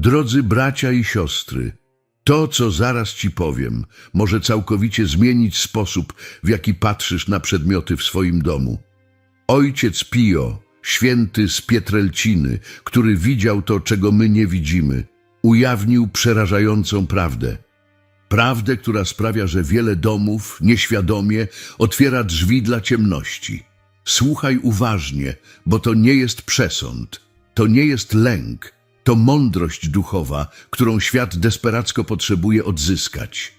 Drodzy bracia i siostry, to, co zaraz ci powiem, może całkowicie zmienić sposób, w jaki patrzysz na przedmioty w swoim domu. Ojciec Pio, święty z Pietrelciny, który widział to, czego my nie widzimy, ujawnił przerażającą prawdę. Prawdę, która sprawia, że wiele domów nieświadomie otwiera drzwi dla ciemności. Słuchaj uważnie, bo to nie jest przesąd, to nie jest lęk, to mądrość duchowa, którą świat desperacko potrzebuje odzyskać.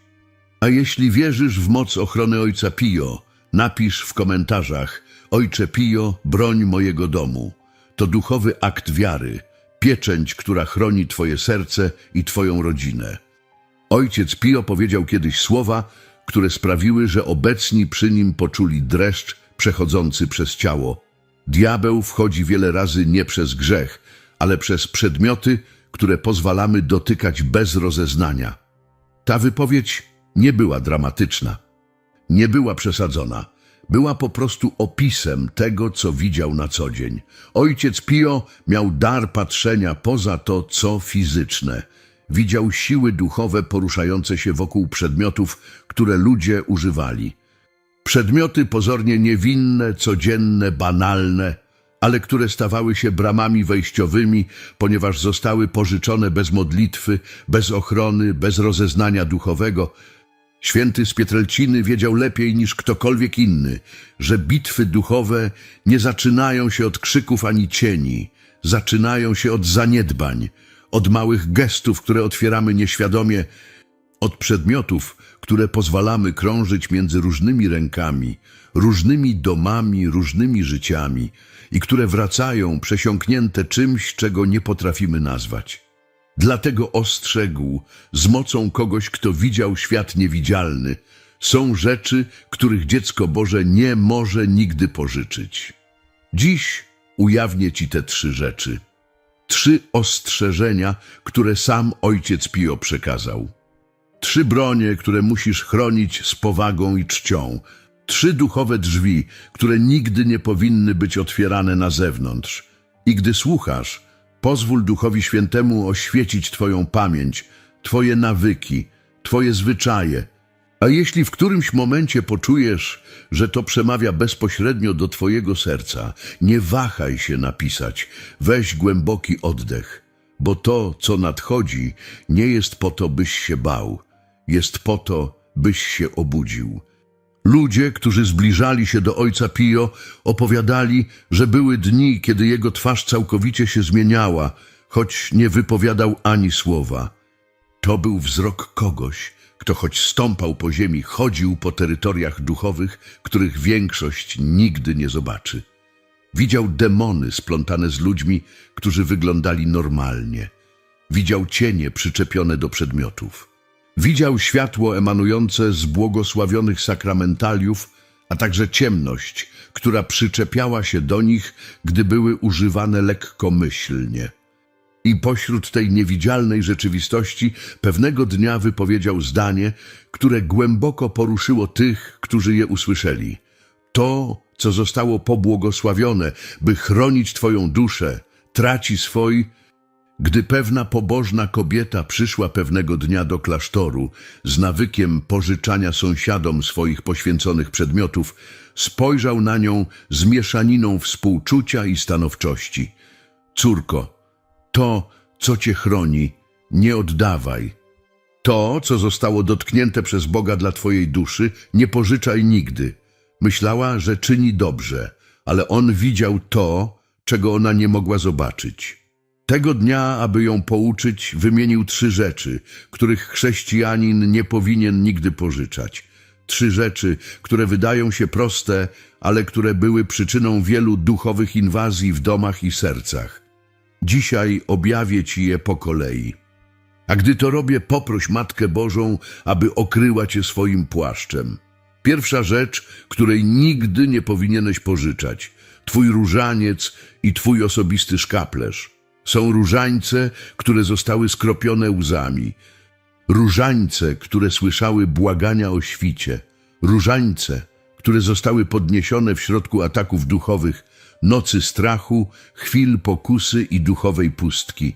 A jeśli wierzysz w moc ochrony Ojca Pio, napisz w komentarzach Ojcze Pio, broń mojego domu. To duchowy akt wiary, pieczęć, która chroni Twoje serce i Twoją rodzinę. Ojciec Pio powiedział kiedyś słowa, które sprawiły, że obecni przy nim poczuli dreszcz przechodzący przez ciało. Diabeł wchodzi wiele razy nie przez grzech, ale przez przedmioty, które pozwalamy dotykać bez rozeznania. Ta wypowiedź nie była dramatyczna, nie była przesadzona. Była po prostu opisem tego, co widział na co dzień. Ojciec Pio miał dar patrzenia poza to, co fizyczne. Widział siły duchowe poruszające się wokół przedmiotów, które ludzie używali. Przedmioty pozornie niewinne, codzienne, banalne, ale które stawały się bramami wejściowymi, ponieważ zostały pożyczone bez modlitwy, bez ochrony, bez rozeznania duchowego. Święty z Pietrelciny wiedział lepiej niż ktokolwiek inny, że bitwy duchowe nie zaczynają się od krzyków ani cieni, zaczynają się od zaniedbań, od małych gestów, które otwieramy nieświadomie, od przedmiotów, które pozwalamy krążyć między różnymi rękami, różnymi domami, różnymi życiami i które wracają przesiąknięte czymś, czego nie potrafimy nazwać. Dlatego ostrzegł z mocą kogoś, kto widział świat niewidzialny. Są rzeczy, których dziecko Boże nie może nigdy pożyczyć. Dziś ujawnię Ci te trzy rzeczy. Trzy ostrzeżenia, które sam ojciec Pio przekazał. Trzy bronie, które musisz chronić z powagą i czcią. Trzy duchowe drzwi, które nigdy nie powinny być otwierane na zewnątrz. I gdy słuchasz, pozwól Duchowi Świętemu oświecić Twoją pamięć, Twoje nawyki, Twoje zwyczaje. A jeśli w którymś momencie poczujesz, że to przemawia bezpośrednio do Twojego serca, nie wahaj się napisać, weź głęboki oddech, bo to, co nadchodzi, nie jest po to, byś się bał, jest po to, byś się obudził. Ludzie, którzy zbliżali się do ojca Pio, opowiadali, że były dni, kiedy jego twarz całkowicie się zmieniała, choć nie wypowiadał ani słowa. To był wzrok kogoś, kto choć stąpał po ziemi, chodził po terytoriach duchowych, których większość nigdy nie zobaczy. Widział demony splątane z ludźmi, którzy wyglądali normalnie. Widział cienie przyczepione do przedmiotów. Widział światło emanujące z błogosławionych sakramentaliów, a także ciemność, która przyczepiała się do nich, gdy były używane lekkomyślnie. I pośród tej niewidzialnej rzeczywistości pewnego dnia wypowiedział zdanie, które głęboko poruszyło tych, którzy je usłyszeli. To, co zostało pobłogosławione, by chronić Twoją duszę, traci swój, gdy pewna pobożna kobieta przyszła pewnego dnia do klasztoru z nawykiem pożyczania sąsiadom swoich poświęconych przedmiotów, spojrzał na nią z mieszaniną współczucia i stanowczości. Córko, to, co cię chroni, nie oddawaj. To, co zostało dotknięte przez Boga dla twojej duszy, nie pożyczaj nigdy. Myślała, że czyni dobrze, ale on widział to, czego ona nie mogła zobaczyć. Tego dnia, aby ją pouczyć, wymienił trzy rzeczy, których chrześcijanin nie powinien nigdy pożyczać. Trzy rzeczy, które wydają się proste, ale które były przyczyną wielu duchowych inwazji w domach i sercach. Dzisiaj objawię Ci je po kolei. A gdy to robię, poproś Matkę Bożą, aby okryła Cię swoim płaszczem. Pierwsza rzecz, której nigdy nie powinieneś pożyczać. Twój różaniec i Twój osobisty szkaplerz. Są różańce, które zostały skropione łzami. Różańce, które słyszały błagania o świcie. Różańce, które zostały podniesione w środku ataków duchowych, nocy strachu, chwil pokusy i duchowej pustki.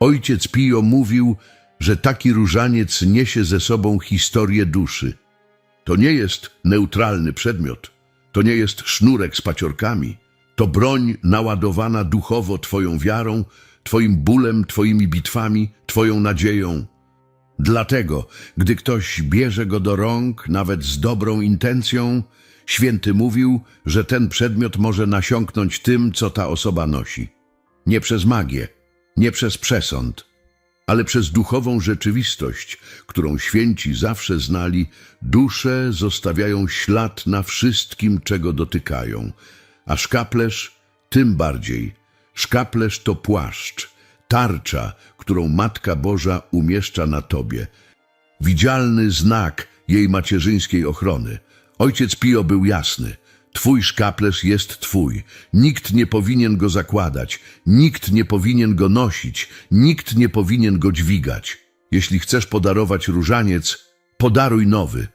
Ojciec Pio mówił, że taki różaniec niesie ze sobą historię duszy. To nie jest neutralny przedmiot, to nie jest sznurek z paciorkami, to broń naładowana duchowo Twoją wiarą, Twoim bólem, Twoimi bitwami, Twoją nadzieją. Dlatego, gdy ktoś bierze go do rąk, nawet z dobrą intencją, święty mówił, że ten przedmiot może nasiąknąć tym, co ta osoba nosi. Nie przez magię, nie przez przesąd, ale przez duchową rzeczywistość, którą święci zawsze znali, dusze zostawiają ślad na wszystkim, czego dotykają, a szkaplerz tym bardziej. Szkaplerz to płaszcz, tarcza, którą Matka Boża umieszcza na tobie. Widzialny znak jej macierzyńskiej ochrony. Ojciec Pio był jasny. Twój szkaplerz jest twój. Nikt nie powinien go zakładać, nikt nie powinien go nosić, nikt nie powinien go dźwigać. Jeśli chcesz podarować różaniec, podaruj nowy.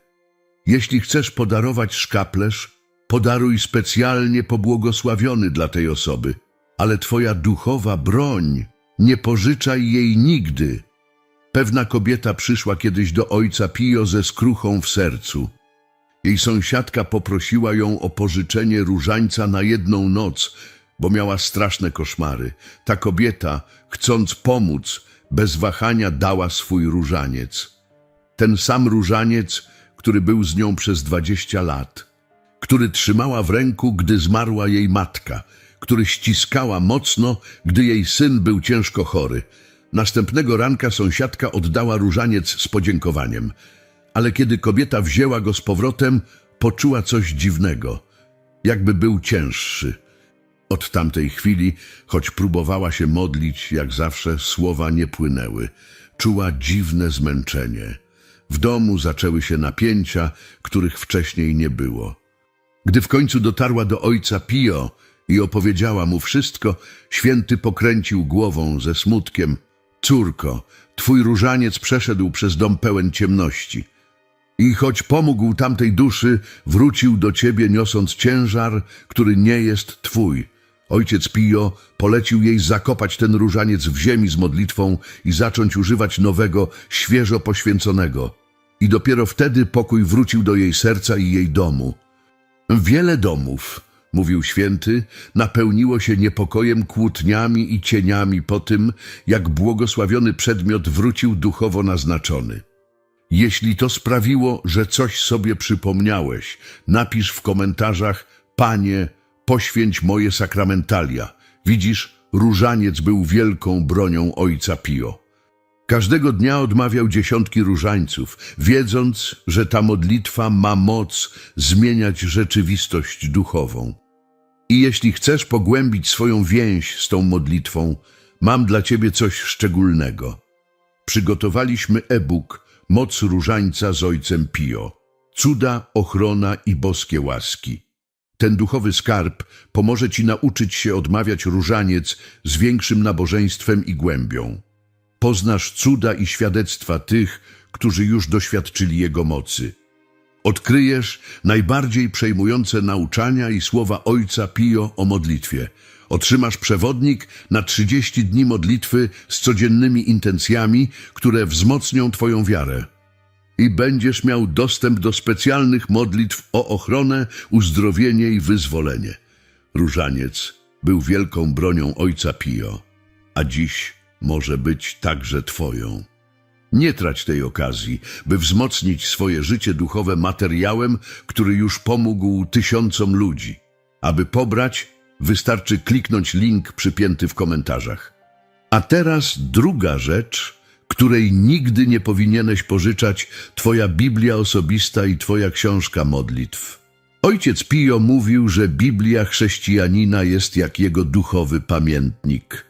Jeśli chcesz podarować szkaplerz, podaruj specjalnie pobłogosławiony dla tej osoby, ale twoja duchowa broń, nie pożyczaj jej nigdy. Pewna kobieta przyszła kiedyś do ojca Pio ze skruchą w sercu. Jej sąsiadka poprosiła ją o pożyczenie różańca na jedną noc, bo miała straszne koszmary. Ta kobieta, chcąc pomóc, bez wahania dała swój różaniec. Ten sam różaniec, który był z nią przez dwadzieścia lat, który trzymała w ręku, gdy zmarła jej matka, który ściskała mocno, gdy jej syn był ciężko chory. Następnego ranka sąsiadka oddała różaniec z podziękowaniem, ale kiedy kobieta wzięła go z powrotem, poczuła coś dziwnego, jakby był cięższy. Od tamtej chwili, choć próbowała się modlić, jak zawsze słowa nie płynęły. Czuła dziwne zmęczenie. W domu zaczęły się napięcia, których wcześniej nie było. Gdy w końcu dotarła do ojca Pio i opowiedziała mu wszystko, święty pokręcił głową ze smutkiem. Córko, twój różaniec przeszedł przez dom pełen ciemności. I choć pomógł tamtej duszy, wrócił do ciebie niosąc ciężar, który nie jest twój. Ojciec Pio polecił jej zakopać ten różaniec w ziemi z modlitwą i zacząć używać nowego, świeżo poświęconego. I dopiero wtedy pokój wrócił do jej serca i jej domu. Wiele domów, mówił święty, napełniło się niepokojem, kłótniami i cieniami po tym, jak błogosławiony przedmiot wrócił duchowo naznaczony. Jeśli to sprawiło, że coś sobie przypomniałeś, napisz w komentarzach Panie, poświęć moje sakramentalia. Widzisz, różaniec był wielką bronią ojca Pio. Każdego dnia odmawiał dziesiątki różańców, wiedząc, że ta modlitwa ma moc zmieniać rzeczywistość duchową. I jeśli chcesz pogłębić swoją więź z tą modlitwą, mam dla ciebie coś szczególnego. Przygotowaliśmy e-book Moc Różańca z Ojcem Pio. Cuda, ochrona i boskie łaski. Ten duchowy skarb pomoże ci nauczyć się odmawiać różaniec z większym nabożeństwem i głębią. Poznasz cuda i świadectwa tych, którzy już doświadczyli Jego mocy. Odkryjesz najbardziej przejmujące nauczania i słowa Ojca Pio o modlitwie. Otrzymasz przewodnik na 30 dni modlitwy z codziennymi intencjami, które wzmocnią Twoją wiarę. I będziesz miał dostęp do specjalnych modlitw o ochronę, uzdrowienie i wyzwolenie. Różaniec był wielką bronią Ojca Pio, a dziś może być także Twoją. Nie trać tej okazji, by wzmocnić swoje życie duchowe materiałem, który już pomógł tysiącom ludzi. Aby pobrać, wystarczy kliknąć link przypięty w komentarzach. A teraz druga rzecz, której nigdy nie powinieneś pożyczać, Twoja Biblia osobista i Twoja książka modlitw. Ojciec Pio mówił, że Biblia chrześcijanina jest jak jego duchowy pamiętnik.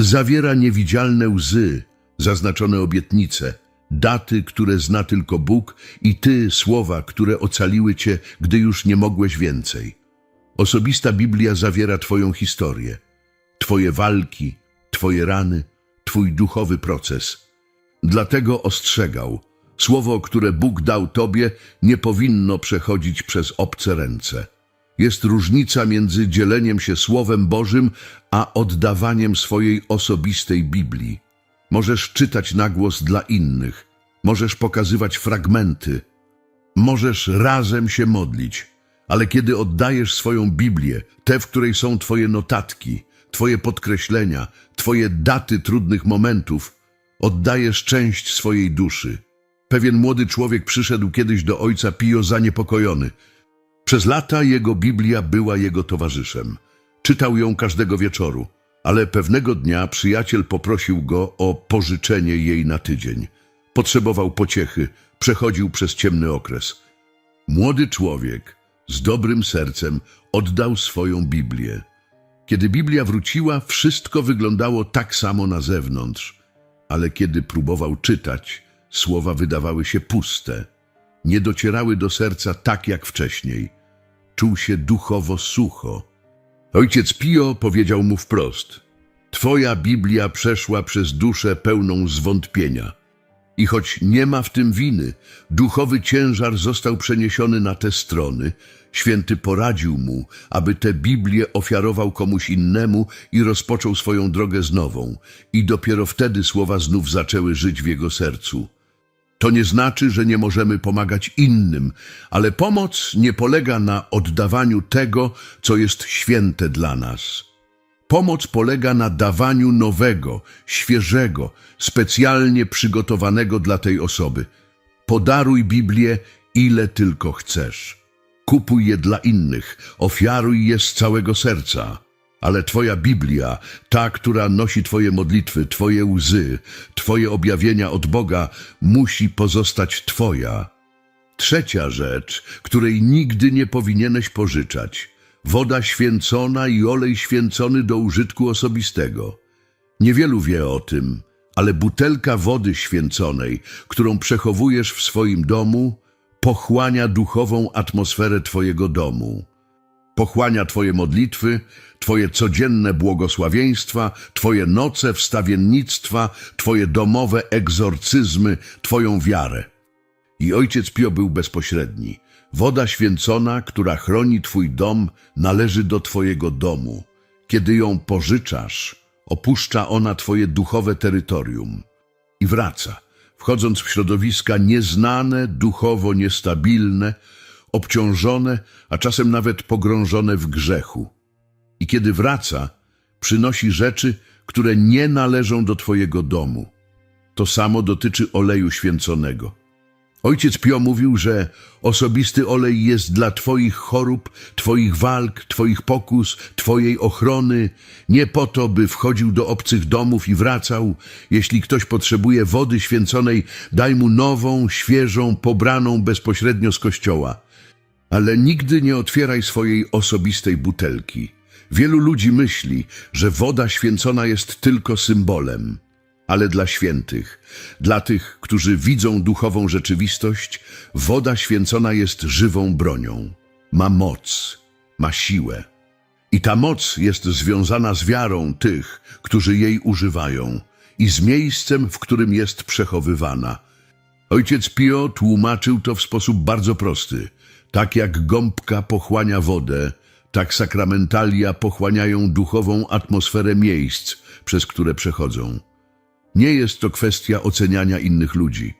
Zawiera niewidzialne łzy, zaznaczone obietnice, daty, które zna tylko Bóg i Ty słowa, które ocaliły Cię, gdy już nie mogłeś więcej. Osobista Biblia zawiera Twoją historię, Twoje walki, Twoje rany, Twój duchowy proces. Dlatego ostrzegał, słowo, które Bóg dał Tobie, nie powinno przechodzić przez obce ręce. Jest różnica między dzieleniem się Słowem Bożym, a oddawaniem swojej osobistej Biblii. Możesz czytać na głos dla innych. Możesz pokazywać fragmenty. Możesz razem się modlić. Ale kiedy oddajesz swoją Biblię, tę, w której są Twoje notatki, Twoje podkreślenia, Twoje daty trudnych momentów, oddajesz część swojej duszy. Pewien młody człowiek przyszedł kiedyś do ojca Pio zaniepokojony. Przez lata jego Biblia była jego towarzyszem. Czytał ją każdego wieczoru, ale pewnego dnia przyjaciel poprosił go o pożyczenie jej na tydzień. Potrzebował pociechy, przechodził przez ciemny okres. Młody człowiek z dobrym sercem oddał swoją Biblię. Kiedy Biblia wróciła, wszystko wyglądało tak samo na zewnątrz, ale kiedy próbował czytać, słowa wydawały się puste. Nie docierały do serca tak jak wcześniej. Czuł się duchowo sucho. Ojciec Pio powiedział mu wprost: Twoja Biblia przeszła przez duszę pełną zwątpienia. I choć nie ma w tym winy, duchowy ciężar został przeniesiony na te strony. Święty poradził mu, aby tę Biblię ofiarował komuś innemu i rozpoczął swoją drogę z nową. I dopiero wtedy słowa znów zaczęły żyć w jego sercu. To nie znaczy, że nie możemy pomagać innym, ale pomoc nie polega na oddawaniu tego, co jest święte dla nas. Pomoc polega na dawaniu nowego, świeżego, specjalnie przygotowanego dla tej osoby. Podaruj Biblię, ile tylko chcesz. Kupuj je dla innych, ofiaruj je z całego serca. Ale Twoja Biblia, ta, która nosi Twoje modlitwy, Twoje łzy, Twoje objawienia od Boga, musi pozostać Twoja. Trzecia rzecz, której nigdy nie powinieneś pożyczać. Woda święcona i olej święcony do użytku osobistego. Niewielu wie o tym, ale butelka wody święconej, którą przechowujesz w swoim domu, pochłania duchową atmosferę Twojego domu. Pochłania Twoje modlitwy, Twoje codzienne błogosławieństwa, Twoje noce wstawiennictwa, Twoje domowe egzorcyzmy, Twoją wiarę. I ojciec Pio był bezpośredni. Woda święcona, która chroni Twój dom, należy do Twojego domu. Kiedy ją pożyczasz, opuszcza ona Twoje duchowe terytorium i wraca, wchodząc w środowiska nieznane, duchowo niestabilne, obciążone, a czasem nawet pogrążone w grzechu. I kiedy wraca, przynosi rzeczy, które nie należą do Twojego domu. To samo dotyczy oleju święconego. Ojciec Pio mówił, że osobisty olej jest dla Twoich chorób, Twoich walk, Twoich pokus, Twojej ochrony, nie po to, by wchodził do obcych domów i wracał. Jeśli ktoś potrzebuje wody święconej, daj mu nową, świeżą, pobraną bezpośrednio z kościoła. Ale nigdy nie otwieraj swojej osobistej butelki. Wielu ludzi myśli, że woda święcona jest tylko symbolem ale dla świętych, dla tych, którzy widzą duchową rzeczywistość, woda święcona jest żywą bronią. Ma moc, ma siłę. I ta moc jest związana z wiarą tych, którzy jej używają i z miejscem, w którym jest przechowywana. Ojciec Pio tłumaczył to w sposób bardzo prosty. Tak jak gąbka pochłania wodę, tak sakramentalia pochłaniają duchową atmosferę miejsc, przez które przechodzą. Nie jest to kwestia oceniania innych ludzi.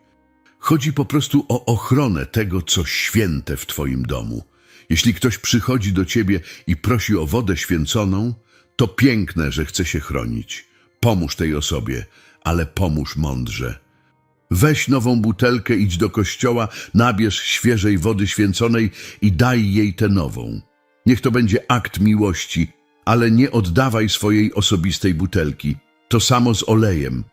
Chodzi po prostu o ochronę tego, co święte w Twoim domu. Jeśli ktoś przychodzi do Ciebie i prosi o wodę święconą, to piękne, że chce się chronić. Pomóż tej osobie, ale pomóż mądrze. Weź nową butelkę, idź do kościoła, nabierz świeżej wody święconej i daj jej tę nową. Niech to będzie akt miłości, ale nie oddawaj swojej osobistej butelki. To samo z olejem.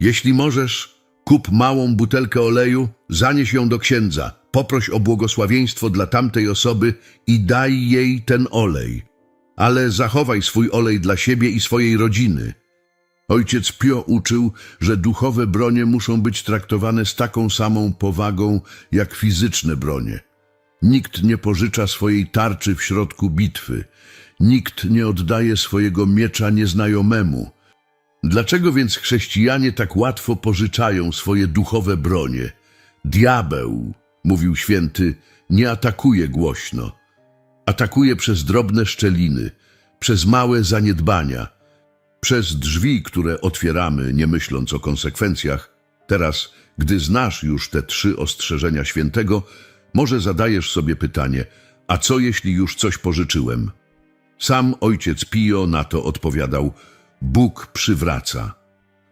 Jeśli możesz, kup małą butelkę oleju, zanieś ją do księdza, poproś o błogosławieństwo dla tamtej osoby i daj jej ten olej. Ale zachowaj swój olej dla siebie i swojej rodziny. Ojciec Pio uczył, że duchowe bronie muszą być traktowane z taką samą powagą jak fizyczne bronie. Nikt nie pożycza swojej tarczy w środku bitwy. Nikt nie oddaje swojego miecza nieznajomemu. Dlaczego więc chrześcijanie tak łatwo pożyczają swoje duchowe bronie? Diabeł, mówił święty, nie atakuje głośno. Atakuje przez drobne szczeliny, przez małe zaniedbania. Przez drzwi, które otwieramy, nie myśląc o konsekwencjach, teraz, gdy znasz już te trzy ostrzeżenia świętego, może zadajesz sobie pytanie, a co jeśli już coś pożyczyłem? Sam ojciec Pio na to odpowiadał, Bóg przywraca.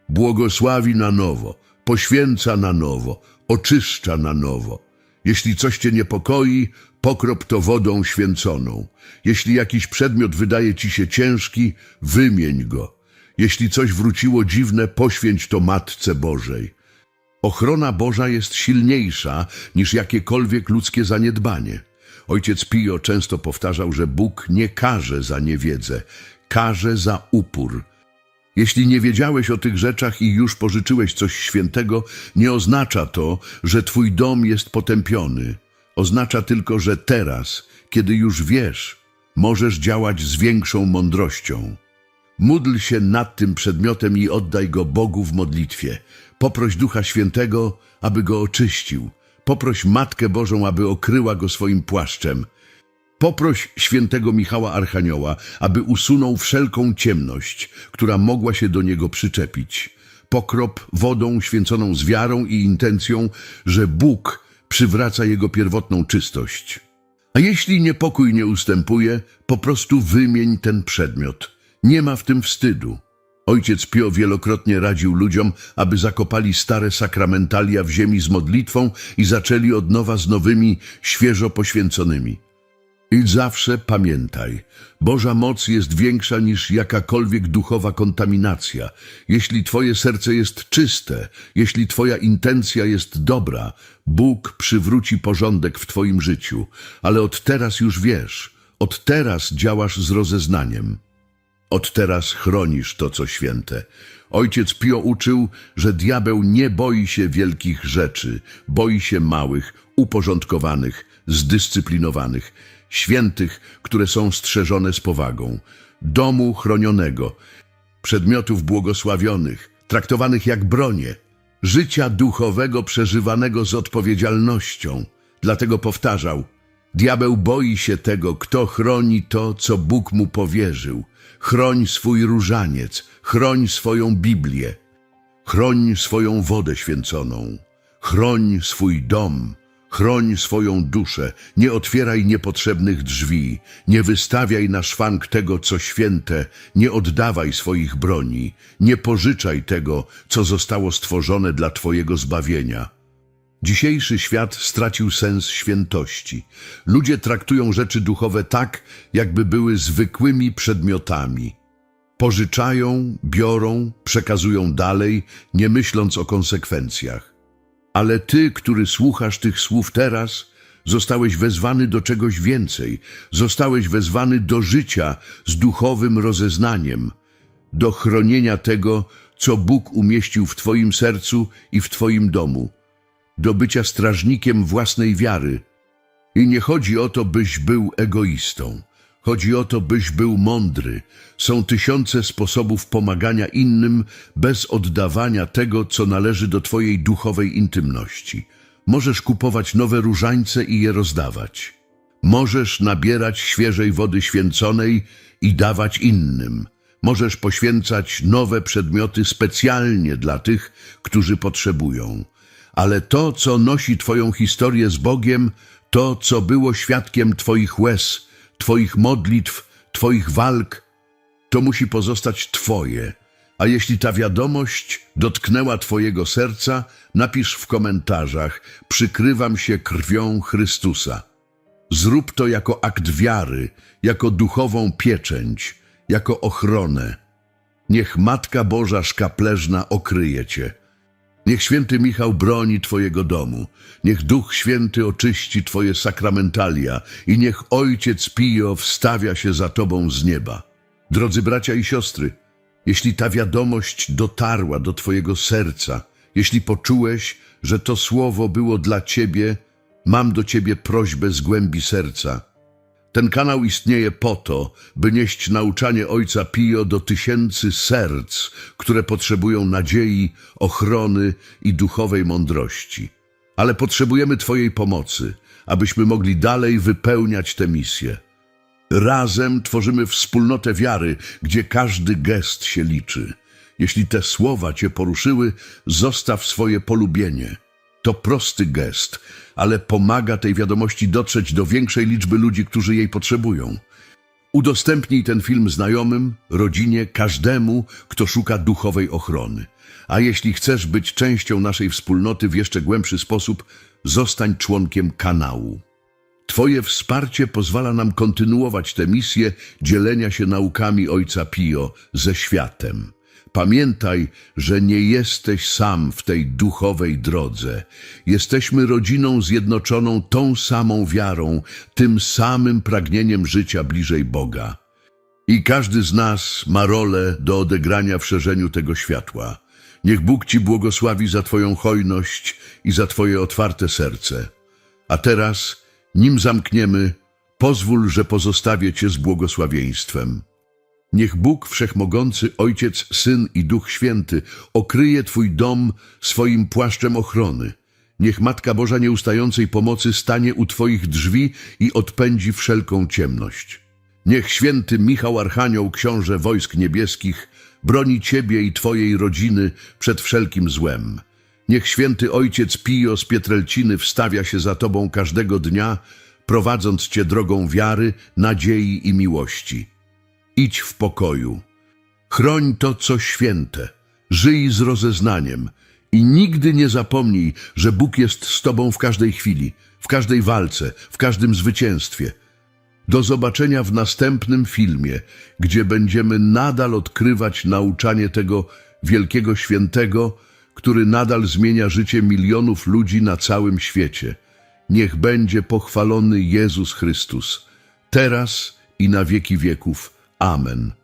Błogosławi na nowo, poświęca na nowo, oczyszcza na nowo. Jeśli coś cię niepokoi, pokrop to wodą święconą. Jeśli jakiś przedmiot wydaje ci się ciężki, wymień go. Jeśli coś wróciło dziwne, poświęć to Matce Bożej. Ochrona Boża jest silniejsza niż jakiekolwiek ludzkie zaniedbanie. Ojciec Pio często powtarzał, że Bóg nie karze za niewiedzę, karze za upór. Jeśli nie wiedziałeś o tych rzeczach i już pożyczyłeś coś świętego, nie oznacza to, że twój dom jest potępiony. Oznacza tylko, że teraz, kiedy już wiesz, możesz działać z większą mądrością. Módl się nad tym przedmiotem i oddaj go Bogu w modlitwie. Poproś Ducha Świętego, aby go oczyścił. Poproś Matkę Bożą, aby okryła go swoim płaszczem. Poproś świętego Michała Archanioła, aby usunął wszelką ciemność, która mogła się do niego przyczepić. Pokrop wodą święconą z wiarą i intencją, że Bóg przywraca jego pierwotną czystość. A jeśli niepokój nie ustępuje, po prostu wymień ten przedmiot. Nie ma w tym wstydu. Ojciec Pio wielokrotnie radził ludziom, aby zakopali stare sakramentalia w ziemi z modlitwą i zaczęli od nowa z nowymi, świeżo poświęconymi. I zawsze pamiętaj, Boża moc jest większa niż jakakolwiek duchowa kontaminacja. Jeśli Twoje serce jest czyste, jeśli Twoja intencja jest dobra, Bóg przywróci porządek w Twoim życiu. Ale od teraz już wiesz, od teraz działasz z rozeznaniem. Od teraz chronisz to, co święte. Ojciec Pio uczył, że diabeł nie boi się wielkich rzeczy, boi się małych, uporządkowanych, zdyscyplinowanych, świętych, które są strzeżone z powagą, domu chronionego, przedmiotów błogosławionych, traktowanych jak bronie, życia duchowego przeżywanego z odpowiedzialnością. Dlatego powtarzał, diabeł boi się tego, kto chroni to, co Bóg mu powierzył. Chroń swój różaniec, chroń swoją Biblię, chroń swoją wodę święconą, chroń swój dom, chroń swoją duszę, nie otwieraj niepotrzebnych drzwi, nie wystawiaj na szwank tego, co święte, nie oddawaj swoich broni, nie pożyczaj tego, co zostało stworzone dla Twojego zbawienia. Dzisiejszy świat stracił sens świętości. Ludzie traktują rzeczy duchowe tak, jakby były zwykłymi przedmiotami. Pożyczają, biorą, przekazują dalej, nie myśląc o konsekwencjach. Ale ty, który słuchasz tych słów teraz, zostałeś wezwany do czegoś więcej. Zostałeś wezwany do życia z duchowym rozeznaniem, do chronienia tego, co Bóg umieścił w twoim sercu i w twoim domu do bycia strażnikiem własnej wiary. I nie chodzi o to, byś był egoistą. Chodzi o to, byś był mądry. Są tysiące sposobów pomagania innym bez oddawania tego, co należy do twojej duchowej intymności. Możesz kupować nowe różańce i je rozdawać. Możesz nabierać świeżej wody święconej i dawać innym. Możesz poświęcać nowe przedmioty specjalnie dla tych, którzy potrzebują ale to, co nosi Twoją historię z Bogiem, to, co było świadkiem Twoich łez, Twoich modlitw, Twoich walk, to musi pozostać Twoje. A jeśli ta wiadomość dotknęła Twojego serca, napisz w komentarzach: Przykrywam się krwią Chrystusa. Zrób to jako akt wiary, jako duchową pieczęć, jako ochronę. Niech Matka Boża szkapleżna okryje Cię. Niech święty Michał broni Twojego domu, niech Duch Święty oczyści Twoje sakramentalia i niech Ojciec Pio wstawia się za Tobą z nieba. Drodzy bracia i siostry, jeśli ta wiadomość dotarła do Twojego serca, jeśli poczułeś, że to słowo było dla Ciebie, mam do Ciebie prośbę z głębi serca – ten kanał istnieje po to, by nieść nauczanie Ojca Pio do tysięcy serc, które potrzebują nadziei, ochrony i duchowej mądrości. Ale potrzebujemy Twojej pomocy, abyśmy mogli dalej wypełniać tę misję. Razem tworzymy wspólnotę wiary, gdzie każdy gest się liczy. Jeśli te słowa cię poruszyły, zostaw swoje polubienie. To prosty gest, ale pomaga tej wiadomości dotrzeć do większej liczby ludzi, którzy jej potrzebują. Udostępnij ten film znajomym, rodzinie, każdemu, kto szuka duchowej ochrony. A jeśli chcesz być częścią naszej wspólnoty w jeszcze głębszy sposób, zostań członkiem kanału. Twoje wsparcie pozwala nam kontynuować tę misję dzielenia się naukami Ojca Pio ze światem. Pamiętaj, że nie jesteś sam w tej duchowej drodze. Jesteśmy rodziną zjednoczoną tą samą wiarą, tym samym pragnieniem życia bliżej Boga. I każdy z nas ma rolę do odegrania w szerzeniu tego światła. Niech Bóg Ci błogosławi za Twoją hojność i za Twoje otwarte serce. A teraz, nim zamkniemy, pozwól, że pozostawię Cię z błogosławieństwem. Niech Bóg Wszechmogący, Ojciec, Syn i Duch Święty okryje Twój dom swoim płaszczem ochrony. Niech Matka Boża Nieustającej Pomocy stanie u Twoich drzwi i odpędzi wszelką ciemność. Niech święty Michał Archanioł, książę wojsk niebieskich, broni Ciebie i Twojej rodziny przed wszelkim złem. Niech święty Ojciec Pio z Pietrelciny wstawia się za Tobą każdego dnia, prowadząc Cię drogą wiary, nadziei i miłości. Idź w pokoju. Chroń to, co święte. Żyj z rozeznaniem i nigdy nie zapomnij, że Bóg jest z Tobą w każdej chwili, w każdej walce, w każdym zwycięstwie. Do zobaczenia w następnym filmie, gdzie będziemy nadal odkrywać nauczanie tego wielkiego świętego, który nadal zmienia życie milionów ludzi na całym świecie. Niech będzie pochwalony Jezus Chrystus, teraz i na wieki wieków. Amen.